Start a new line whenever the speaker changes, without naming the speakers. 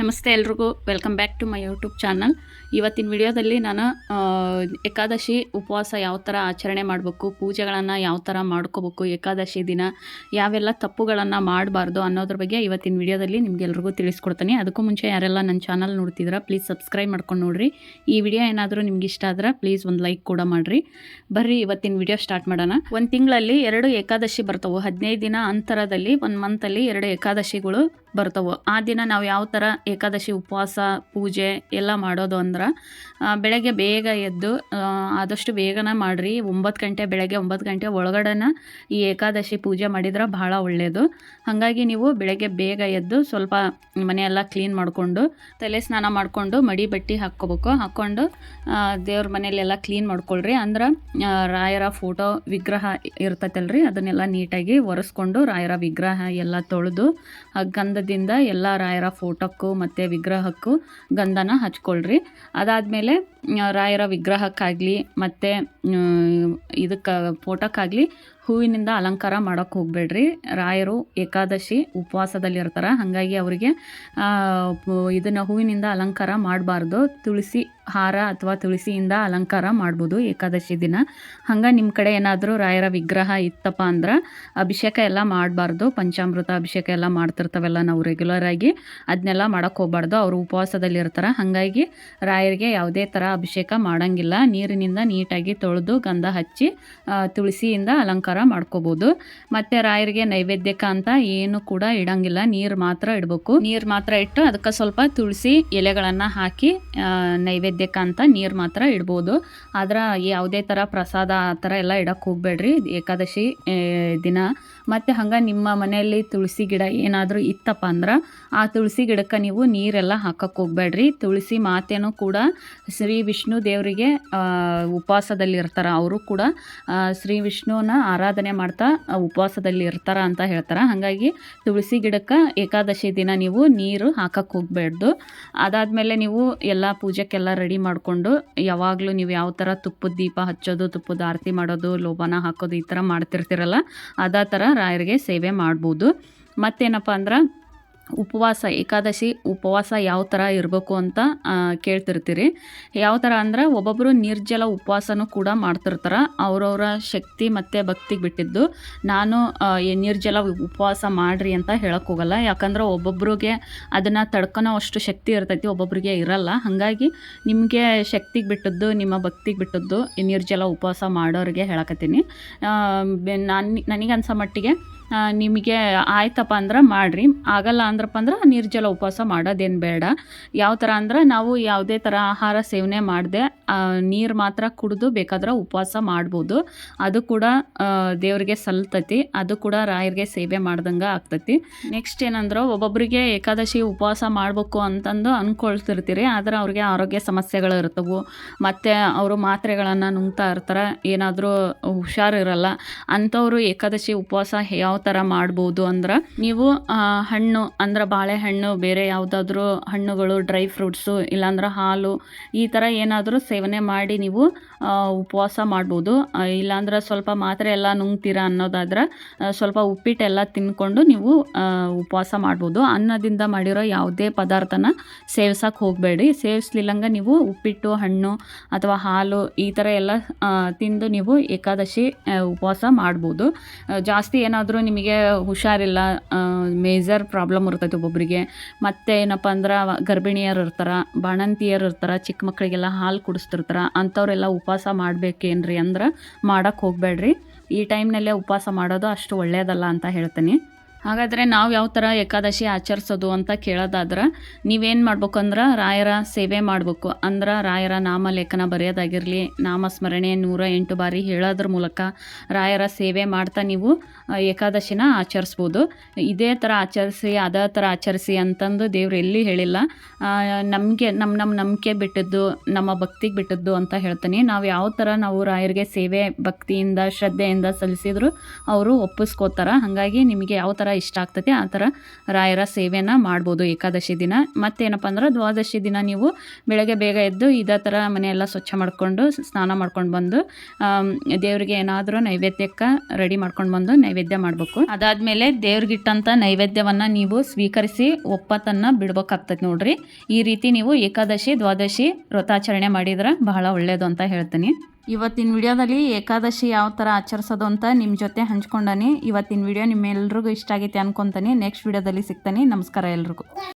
ನಮಸ್ತೆ ಎಲ್ರಿಗೂ. Welcome back to my YouTube channel ಇವತ್ತಿನ ವಿಡಿಯೋದಲ್ಲಿ ನಾನು ಏಕಾದಶಿ ಉಪವಾಸ ಯಾವ ಥರ ಆಚರಣೆ ಮಾಡಬೇಕು, ಪೂಜೆಗಳನ್ನು ಯಾವ ಥರ ಮಾಡ್ಕೋಬೇಕು, ಏಕಾದಶಿ ದಿನ ಯಾವೆಲ್ಲ ತಪ್ಪುಗಳನ್ನು ಮಾಡಬಾರ್ದು ಅನ್ನೋದ್ರ ಬಗ್ಗೆ ಇವತ್ತಿನ ವಿಡಿಯೋದಲ್ಲಿ ನಿಮಗೆಲ್ರಿಗೂ ತಿಳಿಸ್ಕೊಡ್ತೀನಿ. ಅದಕ್ಕೂ ಮುಂಚೆ ಯಾರೆಲ್ಲ ನನ್ನ ಚಾನಲ್ ನೋಡ್ತಿದ್ರೆ ಪ್ಲೀಸ್ ಸಬ್ಸ್ಕ್ರೈಬ್ ಮಾಡ್ಕೊಂಡು ನೋಡಿರಿ. ಈ ವಿಡಿಯೋ ಏನಾದರೂ ನಿಮ್ಗೆ ಇಷ್ಟ ಆದ್ರೆ ಪ್ಲೀಸ್ ಒಂದು ಲೈಕ್ ಕೂಡ ಮಾಡಿರಿ. ಬರ್ರಿ, ಇವತ್ತಿನ ವಿಡಿಯೋ ಸ್ಟಾರ್ಟ್ ಮಾಡೋಣ. ಒಂದು ತಿಂಗಳಲ್ಲಿ ಎರಡು ಏಕಾದಶಿ ಬರ್ತವೆ. ಹದಿನೈದು ದಿನ ಅಂತರದಲ್ಲಿ, ಒಂದು ಮಂತಲ್ಲಿ ಎರಡು ಏಕಾದಶಿಗಳು ಬರ್ತವೆ. ಆ ದಿನ ನಾವು ಯಾವ ಥರ ಏಕಾದಶಿ ಉಪವಾಸ, ಪೂಜೆ ಎಲ್ಲ ಮಾಡೋದು ಅಂದ್ರೆ ಬೆಳಗ್ಗೆ ಬೇಗ ಎದ್ದು ಆದಷ್ಟು ಬೇಗನೆ ಮಾಡಿರಿ. ಒಂಬತ್ತು ಗಂಟೆ, ಬೆಳಗ್ಗೆ ಒಂಬತ್ತು ಗಂಟೆ ಒಳಗಡೆನ ಈ ಏಕಾದಶಿ ಪೂಜೆ ಮಾಡಿದ್ರೆ ಭಾಳ ಒಳ್ಳೆಯದು ಹಾಗಾಗಿ ನೀವು ಬೆಳಗ್ಗೆ ಬೇಗ ಎದ್ದು ಸ್ವಲ್ಪ ಮನೆಯೆಲ್ಲ ಕ್ಲೀನ್ ಮಾಡಿಕೊಂಡು, ತಲೆ ಸ್ನಾನ ಮಾಡಿಕೊಂಡು ಮಡಿ ಬಟ್ಟೆ ಹಾಕ್ಕೋಬೇಕು. ಹಾಕ್ಕೊಂಡು ದೇವ್ರ ಮನೆಯಲ್ಲೆಲ್ಲ ಕ್ಲೀನ್ ಮಾಡ್ಕೊಳ್ರಿ. ಅಂದ್ರೆ ರಾಯರ ಫೋಟೋ ವಿಗ್ರಹ ಇರ್ತೈತಲ್ರಿ, ಅದನ್ನೆಲ್ಲ ನೀಟಾಗಿ ಒರೆಸ್ಕೊಂಡು ರಾಯರ ವಿಗ್ರಹ ಎಲ್ಲ ತೊಳೆದು ಗಂಧದಿಂದ ಎಲ್ಲ ರಾಯರ ಫೋಟೋಕ್ಕೂ ಮತ್ತು ವಿಗ್ರಹಕ್ಕೂ ಗಂಧನ ಹಚ್ಕೊಳ್ರಿ. ಅದಾದಮೇಲೆ ರಾಯರ ವಿಗ್ರಹಕ್ಕಾಗಲಿ ಮತ್ತು ಇದಕ್ಕೆ ಫೋಟೋಕ್ಕಾಗಲಿ ಹೂವಿನಿಂದ ಅಲಂಕಾರ ಮಾಡೋಕ್ಕೆ ಹೋಗಬೇಡ್ರಿ. ರಾಯರು ಏಕಾದಶಿ ಉಪವಾಸದಲ್ಲಿ ಇರ್ತಾರೆ ಹಾಗಾಗಿ ಅವರಿಗೆ ಇದನ್ನು ಹೂವಿನಿಂದ ಅಲಂಕಾರ ಮಾಡಬಾರ್ದು. ತುಳಸಿ ಹಾರ ಅಥವಾ ತುಳಸಿಯಿಂದ ಅಲಂಕಾರ ಮಾಡ್ಬೋದು ಏಕಾದಶಿ ದಿನ. ಹಂಗೆ ನಿಮ್ಮ ಕಡೆ ಏನಾದರೂ ರಾಯರ ವಿಗ್ರಹ ಇತ್ತಪ್ಪ ಅಂದ್ರೆ ಅಭಿಷೇಕ ಎಲ್ಲ ಮಾಡಬಾರ್ದು. ಪಂಚಾಮೃತ ಅಭಿಷೇಕ ಎಲ್ಲ ಮಾಡ್ತಿರ್ತಾವೆಲ್ಲ ನಾವು ರೆಗ್ಯುಲರಾಗಿ ಅದನ್ನೆಲ್ಲ ಮಾಡೋಕ್ಕೆ ಹೋಗ್ಬಾರ್ದು. ಅವರು ಉಪವಾಸದಲ್ಲಿ ಇರ್ತಾರೆ ಹಾಗಾಗಿ ರಾಯರಿಗೆ ಯಾವುದೇ ಥರ ಅಭಿಷೇಕ ಮಾಡೋಂಗಿಲ್ಲ. ನೀರಿನಿಂದ ನೀಟಾಗಿ ತೊಳೆದು ಗಂಧ ಹಚ್ಚಿ ತುಳಸಿಯಿಂದ ಅಲಂಕಾರ ಮಾಡ್ಕೋಬೋದು. ಮತ್ತೆ ರಾಯರಿಗೆ ನೈವೇದ್ಯಕ ಅಂತ ಏನು ಕೂಡ ಇಡಂಗಿಲ್ಲ. ನೀರು ಮಾತ್ರ ಇಡಬೇಕು. ನೀರು ಮಾತ್ರ ಇಟ್ಟು ಅದಕ್ಕೆ ಸ್ವಲ್ಪ ತುಳಸಿ ಎಲೆಗಳನ್ನು ಹಾಕಿ ನೈವೇದ್ಯಕ ಅಂತ ನೀರು ಮಾತ್ರ ಇಡ್ಬೋದು. ಆದ್ರ ಯಾವುದೇ ತರ ಪ್ರಸಾದ ಆ ತರ ಎಲ್ಲ ಇಡಕ್ ಹೋಗ್ಬೇಡ್ರಿ. ಏಕಾದಶಿ ದಿನ ಮತ್ತು ಹಂಗೆ ನಿಮ್ಮ ಮನೆಯಲ್ಲಿ ತುಳಸಿ ಗಿಡ ಏನಾದರೂ ಇತ್ತಪ್ಪ ಅಂದ್ರೆ ಆ ತುಳಸಿ ಗಿಡಕ್ಕೆ ನೀವು ನೀರೆಲ್ಲ ಹಾಕಕ್ಕೆ ಹೋಗ್ಬೇಡ್ರಿ. ತುಳಸಿ ಮಾತೇನೂ ಕೂಡ ಶ್ರೀ ವಿಷ್ಣು ದೇವರಿಗೆ ಉಪವಾಸದಲ್ಲಿ ಇರ್ತಾರೆ. ಅವರು ಕೂಡ ಶ್ರೀ ವಿಷ್ಣುವನ್ನ ಆರಾಧನೆ ಮಾಡ್ತಾ ಉಪವಾಸದಲ್ಲಿ ಇರ್ತಾರ ಅಂತ ಹೇಳ್ತಾರೆ. ಹಾಗಾಗಿ ತುಳಸಿ ಗಿಡಕ್ಕೆ ಏಕಾದಶಿ ದಿನ ನೀವು ನೀರು ಹಾಕಕ್ಕೆ ಹೋಗಬೇಡ್ದು. ಅದಾದಮೇಲೆ ನೀವು ಎಲ್ಲ ಪೂಜೆಕ್ಕೆಲ್ಲ ರೆಡಿ ಮಾಡಿಕೊಂಡು, ಯಾವಾಗಲೂ ನೀವು ಯಾವ ಥರ ತುಪ್ಪದ ದೀಪ ಹಚ್ಚೋದು, ತುಪ್ಪದ ಆರತಿ ಮಾಡೋದು, ಲೋಬಾನ ಹಾಕೋದು ಈ ಥರ ಮಾಡ್ತಿರ್ತೀರಲ್ಲ, ಅದಾ ಥರ ರಾಯರಿಗೆ ಸೇವೆ ಮಾಡ್ಬೋದು. ಮತ್ತೇನಪ್ಪ ಅಂದ್ರೆ ಉಪವಾಸ, ಏಕಾದಶಿ ಉಪವಾಸ ಯಾವ ಥರ ಇರಬೇಕು ಅಂತ ಕೇಳ್ತಿರ್ತೀರಿ. ಯಾವ ಥರ ಅಂದ್ರೆ ಒಬ್ಬೊಬ್ಬರು ನಿರ್ಜಲ ಉಪವಾಸನೂ ಕೂಡ ಮಾಡ್ತಿರ್ತಾರೆ. ಅವರವರ ಶಕ್ತಿ ಮತ್ತು ಭಕ್ತಿಗೆ ಬಿಟ್ಟಿದ್ದು ನಾನು ನಿರ್ಜಲ ಉಪವಾಸ ಮಾಡಿರಿ ಅಂತ ಹೇಳಕ್ಕೆ ಹೋಗಲ್ಲ. ಯಾಕಂದ್ರೆ ಒಬ್ಬೊಬ್ರಿಗೆ ಅದನ್ನು ತಡ್ಕೊಳೋ ಅಷ್ಟು ಶಕ್ತಿ ಇರ್ತೈತಿ, ಒಬ್ಬೊಬ್ರಿಗೆ ಇರಲ್ಲ. ಹಾಗಾಗಿ ನಿಮಗೆ ಶಕ್ತಿಗೆ ಬಿಟ್ಟದ್ದು, ನಿಮ್ಮ ಭಕ್ತಿಗೆ ಬಿಟ್ಟದ್ದು ನಿರ್ಜಲ ಉಪವಾಸ ಮಾಡೋರಿಗೆ ಹೇಳಕತ್ತೀನಿ. ನಾನು ನನಗೆ ಅನ್ಸೋ ಮಟ್ಟಿಗೆ ನಿಮಗೆ ಆಯ್ತಪ್ಪ ಅಂದ್ರೆ ಮಾಡಿರಿ. ಆಗಲ್ಲ ಅಂದ್ರಪ್ಪ ಅಂದ್ರೆ ನಿರ್ಜಲ ಉಪವಾಸ ಮಾಡೋದೇನು ಬೇಡ. ಯಾವ ಥರ ಅಂದ್ರೆ ನಾವು ಯಾವುದೇ ಥರ ಆಹಾರ ಸೇವನೆ ಮಾಡದೆ ನೀರು ಮಾತ್ರ ಕುಡಿದು ಬೇಕಾದ್ರೆ ಉಪವಾಸ ಮಾಡ್ಬೋದು. ಅದು ಕೂಡ ದೇವರಿಗೆ ಸಲ್ತತಿ. ಅದು ಕೂಡ ರಾಯರಿಗೆ ಸೇವೆ ಮಾಡ್ದಂಗೆ ಆಗ್ತತಿ. ನೆಕ್ಸ್ಟ್ ಏನಂದ್ರೆ ಒಬ್ಬೊಬ್ಬರಿಗೆ ಏಕಾದಶಿ ಉಪವಾಸ ಮಾಡಬೇಕು ಅಂತಂದು ಅಂದ್ಕೊಳ್ತಿರ್ತೀರಿ ಆದರೆ ಅವ್ರಿಗೆ ಆರೋಗ್ಯ ಸಮಸ್ಯೆಗಳು ಇರ್ತವು. ಮತ್ತು ಅವರು ಮಾತ್ರೆಗಳನ್ನು ನುಂಗ್ತಾ ಇರ್ತಾರೆ, ಏನಾದರೂ ಹುಷಾರಿರಲ್ಲ ಅಂಥವ್ರು ಏಕಾದಶಿ ಉಪವಾಸ ಯಾವ ಥರ ಮಾಡ್ಬೋದು ಅಂದ್ರೆ ನೀವು ಹಣ್ಣು, ಅಂದ್ರೆ ಬಾಳೆಹಣ್ಣು, ಬೇರೆ ಯಾವುದಾದ್ರೂ ಹಣ್ಣುಗಳು, ಡ್ರೈ ಫ್ರೂಟ್ಸು, ಇಲ್ಲಾಂದ್ರೆ ಹಾಲು, ಈ ಥರ ಏನಾದರೂ ಸೇವನೆ ಮಾಡಿ ನೀವು ಉಪವಾಸ ಮಾಡ್ಬೋದು. ಇಲ್ಲಾಂದ್ರ ಸ್ವಲ್ಪ ಮಾತ್ರೆ ಎಲ್ಲ ನುಂಗ್ತೀರಾ ಅನ್ನೋದಾದ್ರೆ ಸ್ವಲ್ಪ ಉಪ್ಪಿಟ್ಟೆಲ್ಲ ತಿನ್ಕೊಂಡು ನೀವು ಉಪವಾಸ ಮಾಡ್ಬೋದು. ಅನ್ನದಿಂದ ಮಾಡಿರೋ ಯಾವುದೇ ಪದಾರ್ಥನ ಸೇವ್ಸಕ್ಕೆ ಹೋಗಬೇಡಿ. ಸೇವಿಸ್ಲಿಲ್ಲಂಗ ನೀವು ಉಪ್ಪಿಟ್ಟು, ಹಣ್ಣು ಅಥವಾ ಹಾಲು ಈ ಥರ ಎಲ್ಲ ತಿಂದು ನೀವು ಏಕಾದಶಿ ಉಪವಾಸ ಮಾಡ್ಬೋದು. ಜಾಸ್ತಿ ಏನಾದರೂ ನಿಮಗೆ ಹುಷಾರಿಲ್ಲ ಮೇಜರ್ ಪ್ರಾಬ್ಲಮ್ ಇರ್ತೈತೆ ಒಬ್ಬೊಬ್ಬರಿಗೆ ಮತ್ತು ಏನಪ್ಪ ಅಂದ್ರೆ ಗರ್ಭಿಣಿಯರು ಇರ್ತಾರೆ, ಬಾಣಂತಿಯರು ಇರ್ತಾರೆ, ಚಿಕ್ಕ ಮಕ್ಕಳಿಗೆಲ್ಲ ಹಾಲು ಕುಡಿಸ್ತಿರ್ತಾರೆ, ಅಂಥವರೆಲ್ಲ ಉಪವಾಸ ಮಾಡಬೇಕೇನ್ರಿ ಅಂದ್ರೆ ಮಾಡೋಕ್ಕೆ ಹೋಗಬೇಡ್ರಿ. ಈ ಟೈಮ್ನಲ್ಲೇ ಉಪವಾಸ ಮಾಡೋದು ಅಷ್ಟು ಒಳ್ಳೆಯದಲ್ಲ ಅಂತ ಹೇಳ್ತೀನಿ. ಹಾಗಾದರೆ ನಾವು ಯಾವ ಥರ ಏಕಾದಶಿ ಆಚರಿಸೋದು ಅಂತ ಕೇಳೋದಾದ್ರೆ ನೀವೇನು ಮಾಡ್ಬೇಕು ಅಂದ್ರೆ ರಾಯರ ಸೇವೆ ಮಾಡಬೇಕು. ಅಂದ್ರೆ ರಾಯರ ನಾಮಲೇಖನ ಬರೆಯೋದಾಗಿರಲಿ, ನಾಮಸ್ಮರಣೆ ನೂರ ಎಂಟು ಬಾರಿ ಹೇಳೋದ್ರ ಮೂಲಕ ರಾಯರ ಸೇವೆ ಮಾಡ್ತಾ ನೀವು ಏಕಾದಶಿನ ಆಚರಿಸ್ಬೋದು. ಇದೇ ಥರ ಆಚರಿಸಿ, ಅದೇ ಥರ ಆಚರಿಸಿ ಅಂತಂದು ದೇವ್ರು ಎಲ್ಲಿ ಹೇಳಿಲ್ಲ. ನಮಗೆ ನಮ್ಮ ನಮ್ಮ ನಂಬಿಕೆ ಬಿಟ್ಟಿದ್ದು, ನಮ್ಮ ಭಕ್ತಿಗೆ ಬಿಟ್ಟದ್ದು ಅಂತ ಹೇಳ್ತೀನಿ. ನಾವು ಯಾವ ಥರ ನಾವು ರಾಯರಿಗೆ ಸೇವೆ ಭಕ್ತಿಯಿಂದ, ಶ್ರದ್ಧೆಯಿಂದ ಸಲ್ಲಿಸಿದ್ರು, ಅವರು ಒಪ್ಪಿಸ್ಕೋತಾರೆ. ಹಾಗಾಗಿ ನಿಮಗೆ ಯಾವ ಥರ ಇಷ್ಟ ಆಗ್ತೈತಿ ಆ ಥರ ರಾಯರ ಸೇವೆನ ಮಾಡ್ಬೋದು ಏಕಾದಶಿ ದಿನ. ಮತ್ತೇನಪ್ಪ ಅಂದ್ರೆ ದ್ವಾದಶಿ ದಿನ ನೀವು ಬೆಳಗ್ಗೆ ಬೇಗ ಎದ್ದು ಇದೇ ಥರ ಮನೆಯೆಲ್ಲ ಸ್ವಚ್ಛ ಮಾಡಿಕೊಂಡು ಸ್ನಾನ ಮಾಡ್ಕೊಂಡು ಬಂದು ದೇವರಿಗೆ ಏನಾದರೂ ನೈವೇದ್ಯಕ್ಕೆ ರೆಡಿ ಮಾಡ್ಕೊಂಡು ಬಂದು ನೈವೇದ್ಯ ಮಾಡಬೇಕು. ಅದಾದಮೇಲೆ ದೇವ್ರಿಗಿಟ್ಟಂಥ ನೈವೇದ್ಯವನ್ನು ನೀವು ಸ್ವೀಕರಿಸಿ ಒಪ್ಪತ್ತನ್ನು ಬಿಡ್ಬೇಕಾಗ್ತೈತೆ ನೋಡ್ರಿ. ಈ ರೀತಿ ನೀವು ಏಕಾದಶಿ, ದ್ವಾದಶಿ ವ್ರತಾಚರಣೆ ಮಾಡಿದ್ರೆ ಬಹಳ ಒಳ್ಳೆಯದು ಅಂತ ಹೇಳ್ತೀನಿ. ಇವತ್ತಿನ ವಿಡಿಯೋದಲ್ಲಿ ಏಕಾದಶಿ ಯಾವ ಥರ ಆಚರಿಸೋದು ಅಂತ ನಿಮ್ಮ ಜೊತೆ ಹಂಚ್ಕೊಂಡಾನೆ. ಇವತ್ತಿನ ವಿಡಿಯೋ ನಿಮ್ಮೆಲ್ರಿಗೂ ಇಷ್ಟ ಆಗೈತೆ ಅನ್ಕೊತಾನೆ. ನೆಕ್ಸ್ಟ್ ವಿಡಿಯೋದಲ್ಲಿ ಸಿಗ್ತಾನೆ. ನಮಸ್ಕಾರ ಎಲ್ರಿಗೂ.